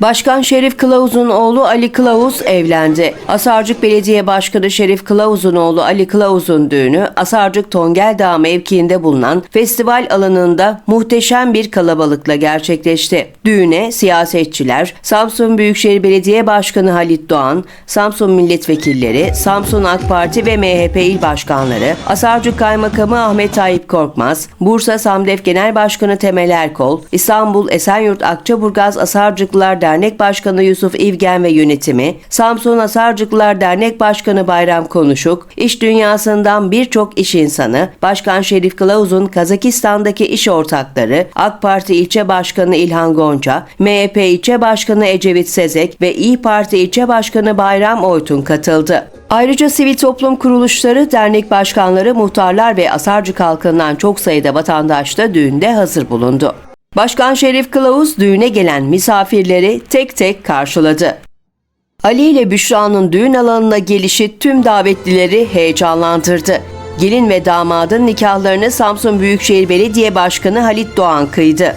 Başkan Şerif Kılavuz'un oğlu Ali Kılavuz evlendi. Asarcık Belediye Başkanı Şerif Kılavuz'un oğlu Ali Kılavuz'un düğünü Asarcık Tongeldağ mevkiinde bulunan festival alanında muhteşem bir kalabalıkla gerçekleşti. Düğüne siyasetçiler, Samsun Büyükşehir Belediye Başkanı Halit Doğan, Samsun Milletvekilleri, Samsun AK Parti ve MHP il başkanları, Asarcık Kaymakamı Ahmet Tayyip Korkmaz, Bursa Samdef Genel Başkanı Temel Erkol, İstanbul Esenyurt Akçaburgaz Asarcıklılar Dernek Başkanı Yusuf İvgen ve yönetimi, Samsun Asarcıklılar Dernek Başkanı Bayram Konuşuk, iş dünyasından birçok iş insanı, Başkan Şerif Kılavuz'un Kazakistan'daki iş ortakları, AK Parti İlçe Başkanı İlhan Gonca, MHP İlçe Başkanı Ecevit Sezek ve İyi Parti İlçe Başkanı Bayram Oytun katıldı. Ayrıca sivil toplum kuruluşları, dernek başkanları, muhtarlar ve Asarcık halkından çok sayıda vatandaş da düğünde hazır bulundu. Başkan Şerif Kılavuz düğüne gelen misafirleri tek tek karşıladı. Ali ile Büşra'nın düğün alanına gelişi tüm davetlileri heyecanlandırdı. Gelin ve damadın nikahlarını Samsun Büyükşehir Belediye Başkanı Halit Doğan kıydı.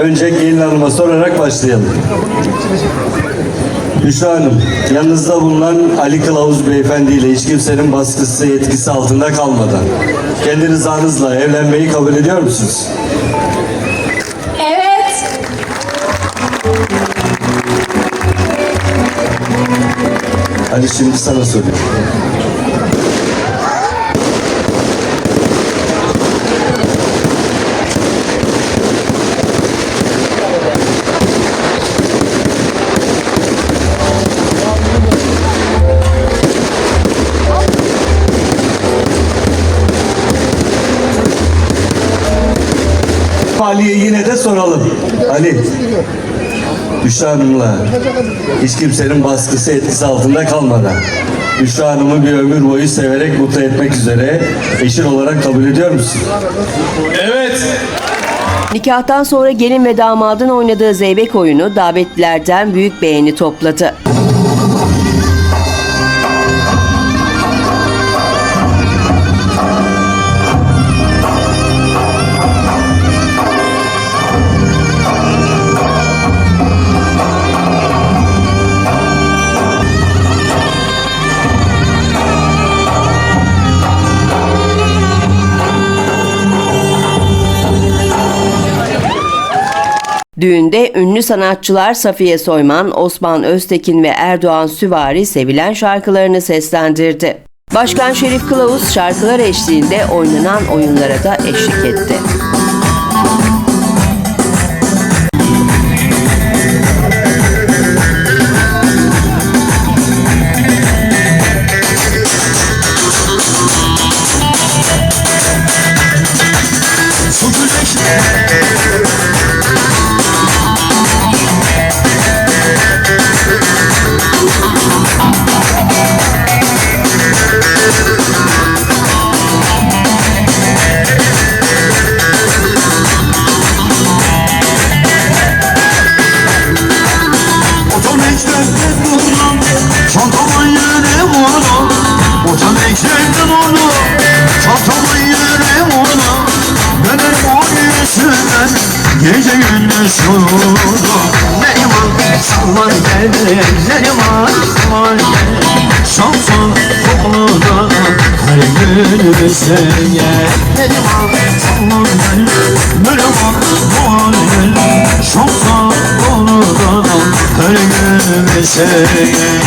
Önce gelin hanıma sorarak başlayalım. Büşra Hanım, yanınızda bulunan Ali Kılavuz Beyefendi ile hiç kimsenin baskısı, yetkisi altında kalmadan kendi rızanızla evlenmeyi kabul ediyor musunuz? Ali şimdi sana soruyorum. Ali'ye yine de soralım. Ali, Büşra Hanım'la hiç kimsenin baskısı etkisi altında kalmadan Büşra Hanım'ı bir ömür boyu severek mutlu etmek üzere eşin olarak kabul ediyor musun? Evet. Nikahtan sonra gelin ve damadın oynadığı zeybek oyunu davetlilerden büyük beğeni topladı. Düğünde ünlü sanatçılar Safiye Soyman, Osman Öztekin ve Erdoğan Süvari sevilen şarkılarını seslendirdi. Başkan Şerif Kılavuz şarkılar eşliğinde oynanan oyunlara da eşlik etti. Gece gündüz o sallan geldi Benim o sallan geldi Şansa kokluda Her gün Benim o sallan geldi Benim o sallan geldi Şansa kokluda Her gün seye